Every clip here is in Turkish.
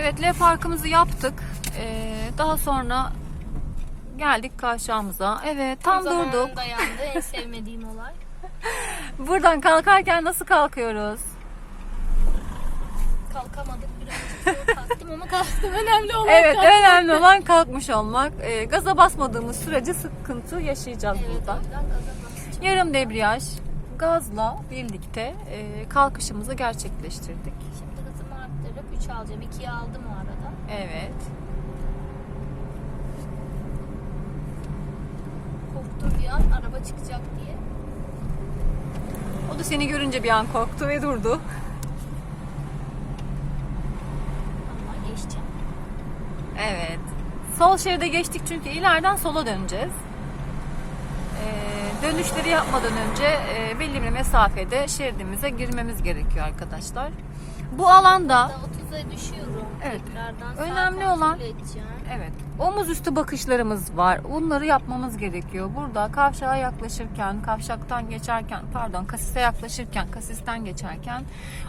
Evet L parkımızı yaptık. Ee, daha sonra geldik kavşağımıza. Evet tam durduk. Dayandı. En sevmediğim olay. Buradan kalkarken nasıl kalkıyoruz? Kalkamadık birazcık zor kalktım ama kalktım. Önemli olan Evet kalktım. önemli olan kalkmış olmak. Ee, gaza basmadığımız sürece sıkıntı yaşayacağız Evet, burada. o yüzden gaza basacağım. Yarım debriyaj gazla birlikte e, kalkışımızı gerçekleştirdik. Şimdi arttırıp 3 alacağım. 2'yi aldım o arada. Evet. Korktum bir an araba çıkacak diye. O da seni görünce bir an korktu ve durdu. Ama geçeceğim. Evet. Sol şeride geçtik çünkü ileriden sola döneceğiz. Ee, dönüşleri yapmadan önce e, belli bir mesafede şeridimize girmemiz gerekiyor arkadaşlar bu alanda 30'a düşüyorum. Evet. Tekrardan Önemli olan evet omuz üstü bakışlarımız var. Bunları yapmamız gerekiyor. Burada kavşağa yaklaşırken, kavşaktan geçerken, pardon kasise yaklaşırken, kasisten geçerken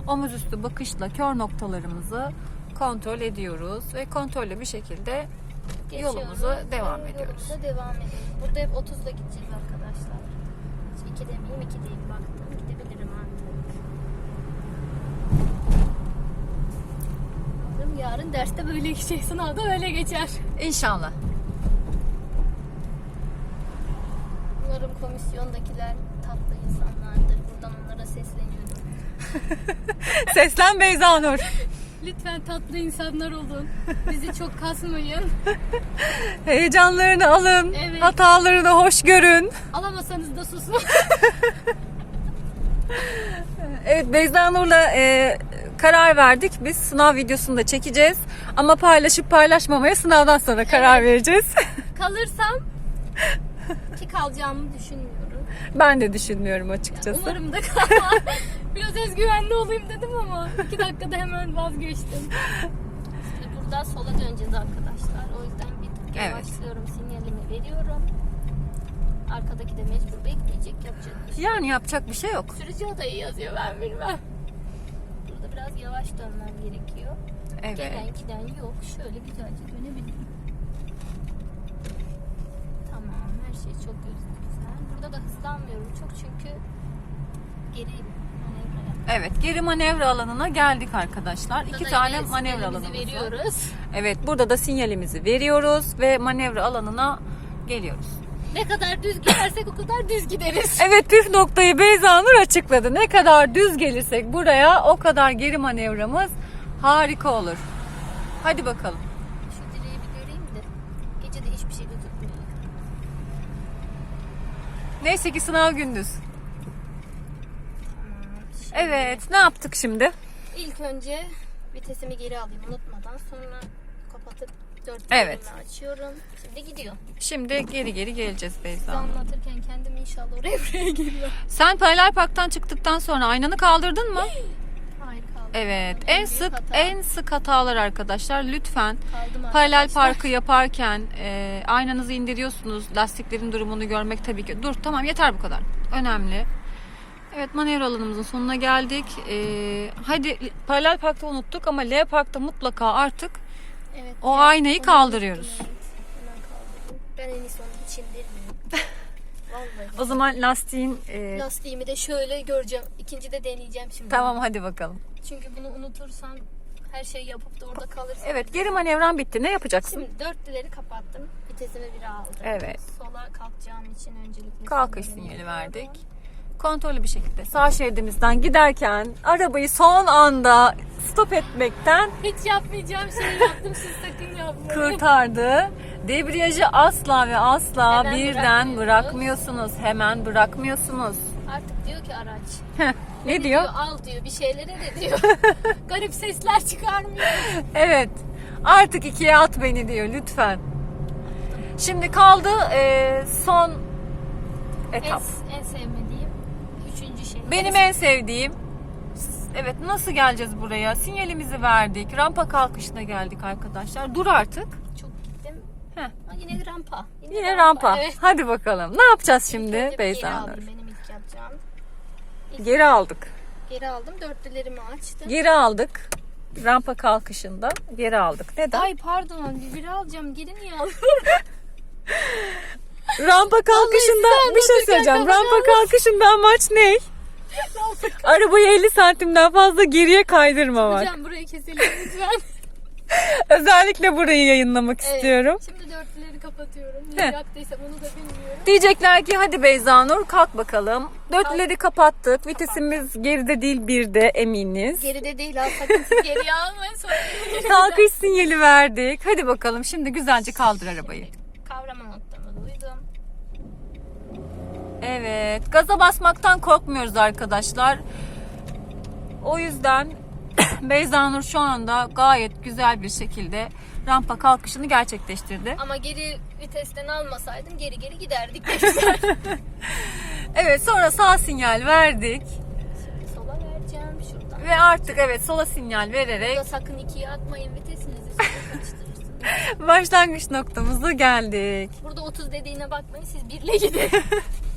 omuz üstü bakışla kör noktalarımızı kontrol ediyoruz ve kontrollü bir şekilde Geçiyoruz. yolumuza devam Yolumuza ediyoruz. devam ediyoruz. Burada hep 30'da gideceğiz arkadaşlar. Hiç 2 demeyeyim 2 değil baktım. 2 Umarım yarın derste böyle geçecek. Sınavda öyle geçer. İnşallah. Umarım komisyondakiler tatlı insanlardır. Buradan onlara sesleniyorum. Seslen Beyza Nur. Lütfen tatlı insanlar olun. Bizi çok kasmayın. Heyecanlarını alın. Evet. Hatalarını hoş görün. Alamasanız da susun. Evet Beyza Nur'la e, karar verdik. Biz sınav videosunu da çekeceğiz. Ama paylaşıp paylaşmamaya sınavdan sonra karar vereceğiz. Kalırsam ki kalacağımı düşünmüyorum. ben de düşünmüyorum açıkçası. Umarım da kalmam. Biraz özgüvenli olayım dedim ama iki dakikada hemen vazgeçtim. İşte burada sola döneceğiz arkadaşlar. O yüzden bir Evet. yavaşlıyorum. Sinyalimi veriyorum. Arkadaki de mecbur bekleyecek. Yapacak bir şey. Yani yapacak bir şey yok. Sürücü odayı yazıyor ben bilmem. Biraz yavaş dönmem gerekiyor. Evet. Gelen giden yok. Şöyle güzelce dönebilirim. Tamam her şey çok güzel. Burada da hızlanmıyorum çok çünkü geri manevra. Evet, geri manevra alanına geldik arkadaşlar. Burada İki tane manevra alanımız var. veriyoruz. Evet, burada da sinyalimizi veriyoruz ve manevra alanına geliyoruz. Ne kadar düz gidersek o kadar düz gideriz. Evet püf noktayı Beyza Nur açıkladı. Ne kadar düz gelirsek buraya o kadar geri manevramız harika olur. Hadi bakalım. Şu direği bir göreyim de. Gece de hiçbir şey gözükmüyor. Neyse ki sınav gündüz. Tamam. Şimdi Evet ne yaptık şimdi? İlk önce vitesimi geri alayım unutmadan. Sonra kapatıp dört Evet. evet. açıyorum. Şimdi gidiyor. Şimdi geri geri geleceğiz Beyza. Nur. anlatırken kendim inşallah oraya buraya geliyor. Sen paralel parktan çıktıktan sonra aynanı kaldırdın mı? Hayır. Evet. En En sık hata. en sık hatalar arkadaşlar lütfen Kaldım paralel arkadaşlar. parkı yaparken e, aynanızı indiriyorsunuz. Lastiklerin durumunu görmek tabii ki. Dur tamam yeter bu kadar. Önemli. Evet manevra alanımızın sonuna geldik. E, hadi paralel parkta unuttuk ama L parkta mutlaka artık Evet, o aynayı kaldırıyoruz. Ben en iyisi onu hiç indirmeyeyim. Vallahi. O zaman lastiğin e, Lastiğimi de şöyle göreceğim. İkinci de deneyeceğim şimdi. tamam hadi bakalım. Çünkü bunu unutursam her şeyi yapıp da orada kalırsam. Evet geri manevran bitti. Ne yapacaksın? Şimdi dörtlüleri kapattım. Vitesimi bir aldım. Evet. Sola kalkacağım için öncelikle Kalkış sinyali verdik. Kontrollü bir şekilde sağ şeridimizden giderken arabayı son anda stop etmekten Hiç yapmayacağım şeyi yaptım siz sakın yapmayın. kurtardı. Debriyajı asla ve asla Hemen birden bırakmıyorsunuz. Hemen bırakmıyorsunuz. Artık diyor ki araç. Ne diyor? Al diyor bir şeylere de diyor. Garip sesler çıkarmıyor. Evet. Artık ikiye at beni diyor lütfen. Şimdi kaldı e, son En, etap. en sevmediğim üçüncü şey. Benim en sevdiğim Evet nasıl geleceğiz buraya? Sinyalimizi verdik. Rampa kalkışına geldik arkadaşlar. Dur artık. çok gittim. Heh. Ha, yine rampa. Yine rampa. Evet. Hadi bakalım. Ne yapacağız şimdi İlk Beyza geri Nur? aldım benim ilk yapacağım. Geri aldık. Geri aldım dörtlülerimi açtım. Geri aldık. rampa kalkışında geri aldık. Neden? Ay pardon bir biri alacağım. Geri niye aldın? rampa kalkışında bir şey söyleyeceğim. Rampa kalkışında amaç ne? Arabayı 50 santimden fazla geriye kaydırmamak. Hocam burayı keselim lütfen. Özellikle burayı yayınlamak Evet. istiyorum. Şimdi dörtlüleri kapatıyorum. Niye yaptıysam onu da bilmiyorum. Diyecekler ki hadi Beyza Nur kalk bakalım. Dörtleri kapattık. Vitesimiz geride değil birde eminiz. Geride değil ha sakın siz geriye almayın Kalkış sinyali verdik. Hadi bakalım şimdi güzelce kaldır arabayı. Evet. Gaza basmaktan korkmuyoruz arkadaşlar. O yüzden Beyza Nur şu anda gayet güzel bir şekilde rampa kalkışını gerçekleştirdi. Ama geri vitesten almasaydım geri geri giderdik. Evet sonra sağ sinyal verdik. Şimdi sola vereceğim şuradan. Ve artık evet sola sinyal vererek Burada sakın ikiye atmayın vitesinizi başlangıç noktamıza geldik. Burada 30 dediğine bakmayın siz birle gidin.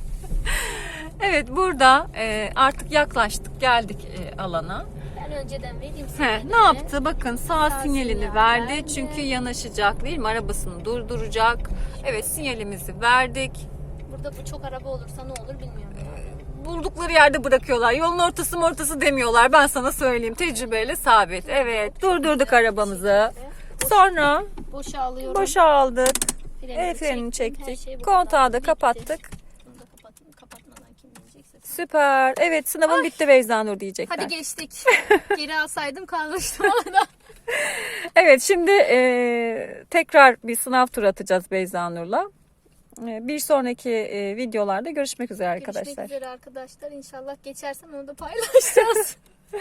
Evet burada e, artık yaklaştık geldik e, alana. Ben önceden vereyim He, sinyalini. ne yaptı? Bakın sağ, Sağ sinyalini sinyal verdi. verdi. Çünkü yanaşacak değil mi? Arabasını durduracak. Evet sinyalimizi verdik. Burada bu çok araba olursa ne olur bilmiyorum. Buldukları yerde bırakıyorlar. Yolun ortası ortası demiyorlar. Ben sana söyleyeyim. Tecrübeyle sabit. Evet durdurduk arabamızı. Sonra Boşa alıyorum. boşa aldık. Frenini frenini çektim. Her çektik. şey bu Kontağı kadar. da Bitti. kapattık. Süper. Evet sınavın bitti Beyza Nur diyecekler. Hadi geçtik. Geri alsaydım kalmıştım orada. Evet şimdi e, tekrar bir sınav turu atacağız Beyza Nur'la. E, bir sonraki e, videolarda görüşmek üzere arkadaşlar. Görüşmek üzere arkadaşlar. İnşallah geçersem onu da paylaşacağız.